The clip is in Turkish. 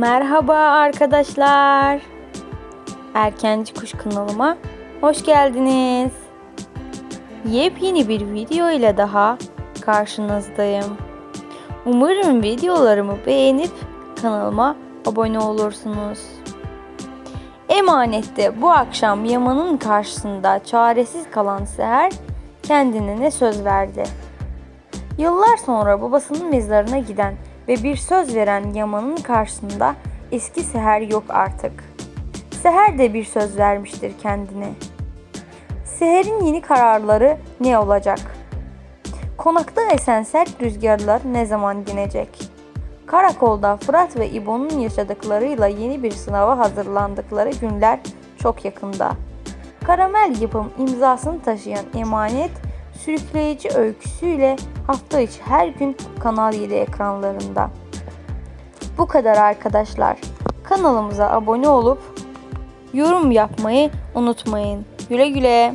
Merhaba arkadaşlar. Erkenci Kuş kanalıma hoş geldiniz. Yepyeni bir video ile daha karşınızdayım. Umarım videolarımı beğenip kanalıma abone olursunuz. Emanette bu akşam Yaman'ın karşısında çaresiz kalan Seher kendine ne söz verdi? Yıllar sonra babasının mezarına giden ve bir söz veren Yaman'ın karşısında eski Seher yok artık. Seher de bir söz vermiştir kendine. Seher'in yeni kararları ne olacak? Konakta esen sert rüzgarlar ne zaman dinecek? Karakolda Fırat ve İbo'nun yaşadıklarıyla yeni bir sınava hazırlandıkları günler çok yakında. Karamel yapım imzasını taşıyan emanet sürükleyici öyküsüyle hafta içi her gün Kanal 7 ekranlarında. Bu kadar arkadaşlar. Kanalımıza abone olup yorum yapmayı unutmayın. Güle güle.